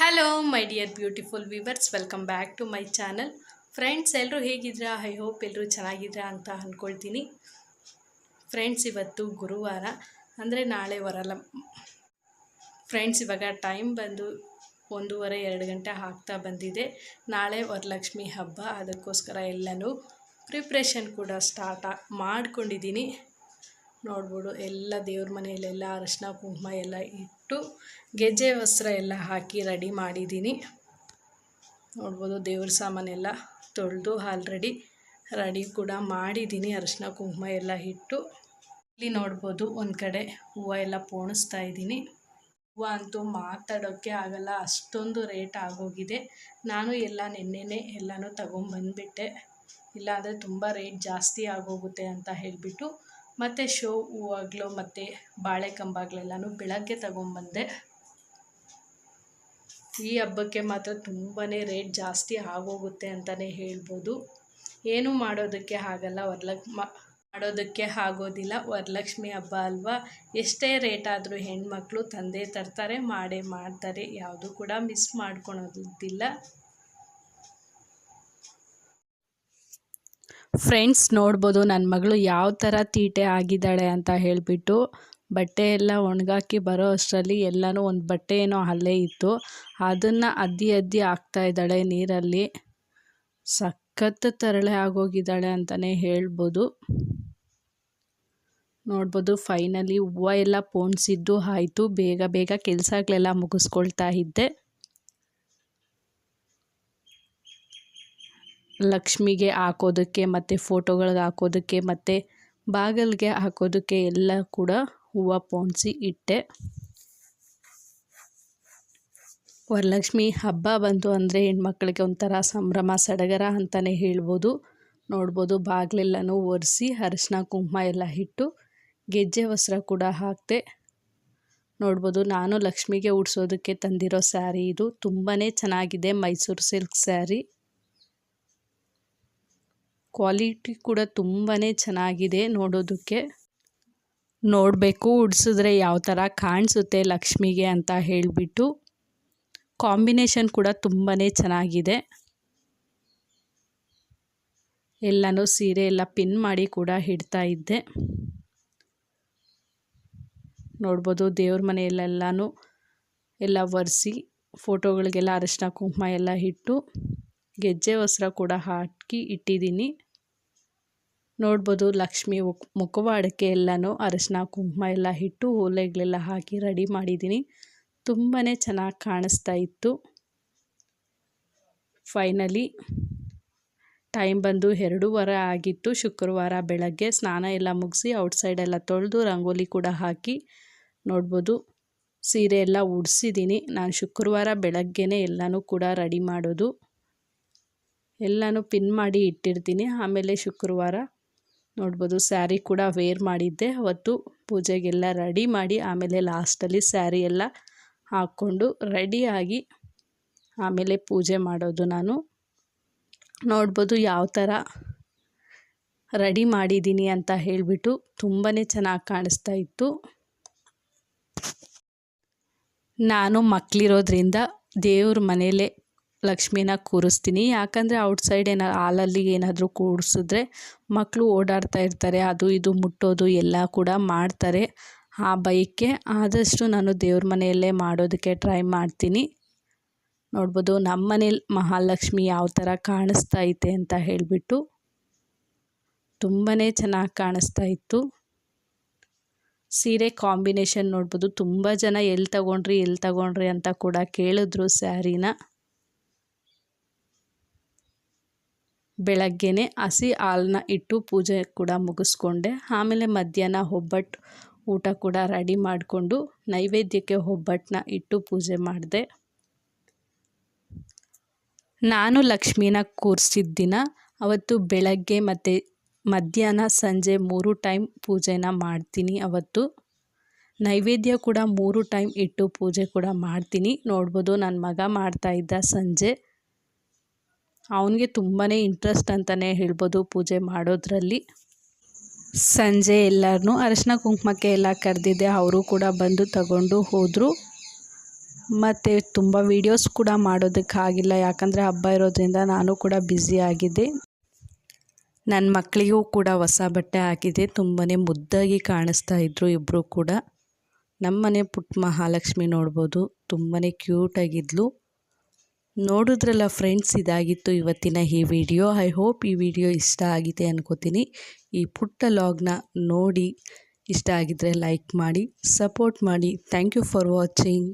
Hello my dear beautiful viewers welcome back to my channel friends ಎಲ್ಲರೂ ಹೇಗಿದ್ದೀರಾ I hope ಎಲ್ಲರೂ ಚೆನ್ನಾಗಿದ್ದೀರಾ ಅಂತ ಅಂದ್ಕೊಳ್ತೀನಿ ಫ್ರೆಂಡ್ಸ್ ಇವತ್ತು ಗುರುವಾರ. ಅಂದರೆ ನಾಳೆ ವರಲ್ಲ. ಫ್ರೆಂಡ್ಸ್ ಇವಾಗ ಟೈಮ್ ಬಂದು ಒಂದೂವರೆ, ಎರಡು ಗಂಟೆ ಆಗ್ತಾ ಬಂದಿದೆ. ನಾಳೆ ವರಲಕ್ಷ್ಮಿ ಹಬ್ಬ. ಅದಕ್ಕೋಸ್ಕರ ಎಲ್ಲನೂ ಪ್ರಿಪ್ರೇಷನ್ ಕೂಡ ಸ್ಟಾರ್ಟ್ ಮಾಡ್ಕೊಂಡಿದ್ದೀನಿ. ನೋಡ್ಬೋದು. ಎಲ್ಲ ದೇವ್ರ ಮನೆಯಲ್ಲೆಲ್ಲ ಅರಶಿನ, ಕುಂಕುಮ ಎಲ್ಲ ಇಟ್ಟು ಗೆಜ್ಜೆ ವಸ್ತ್ರ ಎಲ್ಲ ಹಾಕಿ ರೆಡಿ ಮಾಡಿದ್ದೀನಿ. ನೋಡ್ಬೋದು ದೇವ್ರ ಸಾಮಾನೆಲ್ಲ ತೊಳೆದು ಆಲ್ರೆಡಿ ರೆಡಿ ಕೂಡ ಮಾಡಿದ್ದೀನಿ. ಅರಶಿನ, ಕುಂಕುಮ ಎಲ್ಲ ಇಟ್ಟು ಇಲ್ಲಿ ನೋಡ್ಬೋದು ಒಂದು ಕಡೆ ಹೂವು ಎಲ್ಲ ಪೋಣಿಸ್ತಾ ಇದ್ದೀನಿ. ಹೂವು ಅಂತೂ ಮಾತಾಡೋಕ್ಕೆ ಆಗಲ್ಲ, ಅಷ್ಟೊಂದು ರೇಟ್ ಆಗೋಗಿದೆ. ನಾನು ಎಲ್ಲ ನಿನ್ನೆನೆ ಎಲ್ಲನೂ ತಗೊಂಬಂದ್ಬಿಟ್ಟೆ. ಇಲ್ಲಾಂದರೆ ತುಂಬ ರೇಟ್ ಜಾಸ್ತಿ ಆಗೋಗುತ್ತೆ ಅಂತ ಹೇಳಿಬಿಟ್ಟು ಮತ್ತು ಶೋ ಹೂವಾಗ್ಲು ಮತ್ತು ಬಾಳೆ ಕಂಬಗಳೆಲ್ಲನೂ ಬೆಳಗ್ಗೆ ತಗೊಂಬಂದೆ. ಈ ಹಬ್ಬಕ್ಕೆ ಮಾತ್ರ ತುಂಬಾ ರೇಟ್ ಜಾಸ್ತಿ ಆಗೋಗುತ್ತೆ ಅಂತಲೇ ಹೇಳ್ಬೋದು. ಏನೂ ಮಾಡೋದಕ್ಕೆ ಆಗಲ್ಲ ವರಲಕ್ ಮಾಡೋದಕ್ಕೆ ಆಗೋದಿಲ್ಲ. ವರಲಕ್ಷ್ಮಿ ಹಬ್ಬ ಅಲ್ವಾ? ಎಷ್ಟೇ ರೇಟ್ ಆದರೂ ಹೆಣ್ಮಕ್ಳು ತಂದೆ ತರ್ತಾರೆ, ಮಾಡೇ ಮಾಡ್ತಾರೆ. ಯಾವುದು ಕೂಡ ಮಿಸ್ ಮಾಡ್ಕೊಳೋದಿಲ್ಲ ಫ್ರೆಂಡ್ಸ್ ನೋಡ್ಬೋದು ನನ್ನ ಮಗಳು ಯಾವ ಥರ ತೀಟೆ ಆಗಿದ್ದಾಳೆ ಅಂತ ಹೇಳಿಬಿಟ್ಟು ಬಟ್ಟೆ ಎಲ್ಲ ಒಣಗಾಕಿ ಬರೋ ಅಷ್ಟರಲ್ಲಿ ಎಲ್ಲನೂ ಒಂದು ಬಟ್ಟೆ ಏನೋ ಅಲ್ಲೇ ಇತ್ತು. ಅದನ್ನು ಅದ್ದಿ ಅದ್ದಿ ಹಾಕ್ತಾ ಇದ್ದಾಳೆ ನೀರಲ್ಲಿ. ಸಖತ್ ತರಳೆ ಆಗೋಗಿದ್ದಾಳೆ ಅಂತಲೇ ಹೇಳ್ಬೋದು. ನೋಡ್ಬೋದು ಫೈನಲಿ ಹೂವು ಎಲ್ಲ ಪೋಣಿಸಿದ್ದು ಆಯಿತು. ಬೇಗ ಬೇಗ ಕೆಲಸಗಳೆಲ್ಲ ಮುಗಿಸ್ಕೊಳ್ತಾ ಇದ್ದೆ. ಲಕ್ಷ್ಮಿಗೆ ಹಾಕೋದಕ್ಕೆ ಮತ್ತು ಫೋಟೋಗಳಿಗೆ ಹಾಕೋದಕ್ಕೆ ಮತ್ತು ಬಾಗಿಲಿಗೆ ಹಾಕೋದಕ್ಕೆ ಎಲ್ಲ ಕೂಡ ಹೂವು ಪೋಣಿಸಿ ಇಟ್ಟೆ. ವರಲಕ್ಷ್ಮಿ ಹಬ್ಬ ಬಂತು ಅಂದರೆ ಹೆಣ್ಮಕ್ಳಿಗೆ ಒಂಥರ ಸಂಭ್ರಮ, ಸಡಗರ ಅಂತಲೇ ಹೇಳ್ಬೋದು. ನೋಡ್ಬೋದು ಬಾಗಿಲೆಲ್ಲನೂ ಒರೆಸಿ ಅರಿಶಿನ ಕುಂಕುಮ ಎಲ್ಲ ಇಟ್ಟು ಗೆಜ್ಜೆ ವಸ್ತ್ರ ಕೂಡ ಹಾಕ್ತೆ. ನೋಡ್ಬೋದು ನಾನು ಲಕ್ಷ್ಮಿಗೆ ಉಡ್ಸೋದಕ್ಕೆ ತಂದಿರೋ ಸ್ಯಾರಿ ಇದು ತುಂಬಾ ಚೆನ್ನಾಗಿದೆ ಮೈಸೂರು ಸಿಲ್ಕ್ ಸ್ಯಾರಿ. ಕ್ವಾಲಿಟಿ ಕೂಡ ತುಂಬಾ ಚೆನ್ನಾಗಿದೆ ನೋಡೋದಕ್ಕೆ. ನೋಡಬೇಕು, ಉಡ್ಸಿದ್ರೆ ಯಾವ ಥರ ಕಾಣಿಸುತ್ತೆ ಲಕ್ಷ್ಮಿಗೆ ಅಂತ ಹೇಳಿಬಿಟ್ಟು. ಕಾಂಬಿನೇಷನ್ ಕೂಡ ತುಂಬಾ ಚೆನ್ನಾಗಿದೆ. ಎಲ್ಲನೂ ಸೀರೆ ಎಲ್ಲ ಪಿನ್ ಮಾಡಿ ಕೂಡ ಇಡ್ತಾ ಇದ್ದೆ. ನೋಡ್ಬೋದು ದೇವ್ರ ಮನೆಯಲ್ಲೆಲ್ಲನೂ ಎಲ್ಲ ಒರೆಸಿ ಫೋಟೋಗಳಿಗೆಲ್ಲ ಅರಿಶಿನ ಕುಂಕುಮ ಎಲ್ಲ ಇಟ್ಟು. ಗೆಜ್ಜೆ ವಸ್ತ್ರ ಕೂಡ ಹಾಕಿ ಇಟ್ಟಿದ್ದೀನಿ. ನೋಡ್ಬೋದು ಲಕ್ಷ್ಮಿ ಮುಖವಾಡಕ್ಕೆ ಎಲ್ಲನೂ ಅರಶಿನ, ಕುಂಕುಮ ಎಲ್ಲ ಇಟ್ಟು ಓಲೆಗಳೆಲ್ಲ ಹಾಕಿ ರೆಡಿ ಮಾಡಿದ್ದೀನಿ. ತುಂಬಾ ಚೆನ್ನಾಗಿ ಕಾಣಿಸ್ತಾ ಇತ್ತು. ಫೈನಲಿ ಟೈಮ್ ಬಂದು ಎರಡೂವರೆ ಆಗಿತ್ತು. ಶುಕ್ರವಾರ ಬೆಳಗ್ಗೆ ಸ್ನಾನ ಎಲ್ಲ ಮುಗಿಸಿ ಔಟ್ಸೈಡ್ ಎಲ್ಲ ತೊಳೆದು ರಂಗೋಲಿ ಕೂಡ ಹಾಕಿ ನೋಡ್ಬೋದು ಸೀರೆ ಎಲ್ಲ ಉಡಿಸಿದ್ದೀನಿ. ನಾನು ಶುಕ್ರವಾರ ಬೆಳಗ್ಗೆನೇ ಎಲ್ಲನೂ ಕೂಡ ರೆಡಿ ಮಾಡೋದು. ಎಲ್ಲನೂ ಪಿನ್ ಮಾಡಿ ಇಟ್ಟಿರ್ತೀನಿ. ಆಮೇಲೆ ಶುಕ್ರವಾರ ನೋಡ್ಬೋದು ಸ್ಯಾರಿ ಕೂಡ ವೇರ್ ಮಾಡಿದ್ದೆ. ಅವತ್ತು ಪೂಜೆಗೆಲ್ಲ ರೆಡಿ ಮಾಡಿ ಆಮೇಲೆ ಲಾಸ್ಟಲ್ಲಿ ಸ್ಯಾರಿ ಎಲ್ಲ ಹಾಕ್ಕೊಂಡು ರೆಡಿಯಾಗಿ ಆಮೇಲೆ ಪೂಜೆ ಮಾಡೋದು ನಾನು. ನೋಡ್ಬೋದು ಯಾವ ಥರ ರೆಡಿ ಮಾಡಿದ್ದೀನಿ ಅಂತ ಹೇಳಿಬಿಟ್ಟು ತುಂಬಾ ಚೆನ್ನಾಗಿ ಕಾಣಿಸ್ತಾ ಇತ್ತು. ನಾನು ಮಕ್ಕಳಿರೋದ್ರಿಂದ ದೇವ್ರ ಮನೇಲೇ ಲಕ್ಷ್ಮಿನ ಕೂರಿಸ್ತೀನಿ. ಯಾಕಂದರೆ ಔಟ್ಸೈಡ್ ಏನೋ, ಹಾಲಲ್ಲಿ ಏನಾದರೂ ಕೂರಿಸಿದ್ರೆ ಮಕ್ಕಳು ಓಡಾಡ್ತಾ ಇರ್ತಾರೆ. ಅದು ಇದು ಮುಟ್ಟೋದು ಎಲ್ಲ ಕೂಡ ಮಾಡ್ತಾರೆ ಆ ಬೈಕ್ಗೆ. ಆದಷ್ಟು ನಾನು ದೇವ್ರ ಮನೆಯಲ್ಲೇ ಮಾಡೋದಕ್ಕೆ ಟ್ರೈ ಮಾಡ್ತೀನಿ. ನೋಡ್ಬೋದು ನಮ್ಮ ಮನೇಲಿ ಮಹಾಲಕ್ಷ್ಮಿ ಯಾವ ಥರ ಕಾಣಿಸ್ತಾ ಐತೆ ಅಂತ ಹೇಳಿಬಿಟ್ಟು ತುಂಬಾ ಚೆನ್ನಾಗಿ ಕಾಣಿಸ್ತಾ ಇತ್ತು. ಸೀರೆ ಕಾಂಬಿನೇಷನ್ ನೋಡ್ಬೋದು ತುಂಬ ಜನ ಎಲ್ಲಿ ತಗೊಂಡ್ರಿ ಎಲ್ಲಿ ತಗೊಂಡ್ರಿ ಅಂತ ಕೂಡ ಕೇಳಿದ್ರು ಸ್ಯಾರಿನ. ಬೆಳಗ್ಗೆನೆ ಹಸಿ ಹಾಲನ್ನ ಇಟ್ಟು ಪೂಜೆ ಕೂಡ ಮುಗಿಸ್ಕೊಂಡೆ. ಆಮೇಲೆ ಮಧ್ಯಾಹ್ನ ಒಬ್ಬಟ್ಟು ಊಟ ಕೂಡ ರೆಡಿ ಮಾಡಿಕೊಂಡು ನೈವೇದ್ಯಕ್ಕೆ ಒಬ್ಬಟ್ಟನ್ನ ಇಟ್ಟು ಪೂಜೆ ಮಾಡಿದೆ. ನಾನು ಲಕ್ಷ್ಮೀನ ಕೂರಿಸಿದ ದಿನ ಅವತ್ತು ಬೆಳಗ್ಗೆ ಮತ್ತು ಮಧ್ಯಾಹ್ನ ಸಂಜೆ ಮೂರು ಟೈಮ್ ಪೂಜೆನ ಮಾಡ್ತೀನಿ ಅವತ್ತು. ನೈವೇದ್ಯ ಕೂಡ ಮೂರು ಟೈಮ್ ಇಟ್ಟು ಪೂಜೆ ಕೂಡ ಮಾಡ್ತೀನಿ. ನೋಡ್ಬೋದು ನನ್ನ ಮಗ ಮಾಡ್ತಾಯಿದ್ದ ಸಂಜೆ. ಅವನಿಗೆ ತುಂಬಾ ಇಂಟ್ರೆಸ್ಟ್ ಅಂತಲೇ ಹೇಳ್ಬೋದು ಪೂಜೆ ಮಾಡೋದ್ರಲ್ಲಿ. ಸಂಜೆ ಎಲ್ಲರನ್ನೂ ಅರಶಿನ ಕುಂಕುಮಕ್ಕೆ ಎಲ್ಲ ಕರೆದಿದ್ದೆ, ಅವರು ಕೂಡ ಬಂದು ತಗೊಂಡು ಹೋದರು. ಮತ್ತು ತುಂಬ ವೀಡಿಯೋಸ್ ಕೂಡ ಮಾಡೋದಕ್ಕಾಗಿಲ್ಲ ಯಾಕಂದರೆ ಹಬ್ಬ ಇರೋದ್ರಿಂದ ನಾನು ಕೂಡ ಬ್ಯುಸಿ ಆಗಿದ್ದೆ. ನನ್ನ ಮಕ್ಕಳಿಗೂ ಕೂಡ ಹೊಸ ಬಟ್ಟೆ ಹಾಕಿದೆ ತುಂಬಾ ಮುದ್ದಾಗಿ ಕಾಣಿಸ್ತಾ ಇದ್ದರು ಇಬ್ಬರು ಕೂಡ. ನಮ್ಮನೆ ಪುಟ್ಟ ಮಹಾಲಕ್ಷ್ಮಿ ನೋಡ್ಬೋದು ತುಂಬಾ ಕ್ಯೂಟಾಗಿದ್ಲು ನೋಡಿದ್ರಲ್ಲ ಫ್ರೆಂಡ್ಸ್ ಇದಾಗಿತ್ತು ಇವತ್ತಿನ ಈ ವಿಡಿಯೋ ಐ ಹೋಪ್ ಈ ವಿಡಿಯೋ ಇಷ್ಟ ಆಗಿದೆ ಅನ್ಕೋತೀನಿ. ಈ ಪುಟ್ಟ ಲಾಗ್ನ ನೋಡಿ ಇಷ್ಟ ಆಗಿದ್ರೆ ಲೈಕ್ ಮಾಡಿ ಸಪೋರ್ಟ್ ಮಾಡಿ. Thank you for watching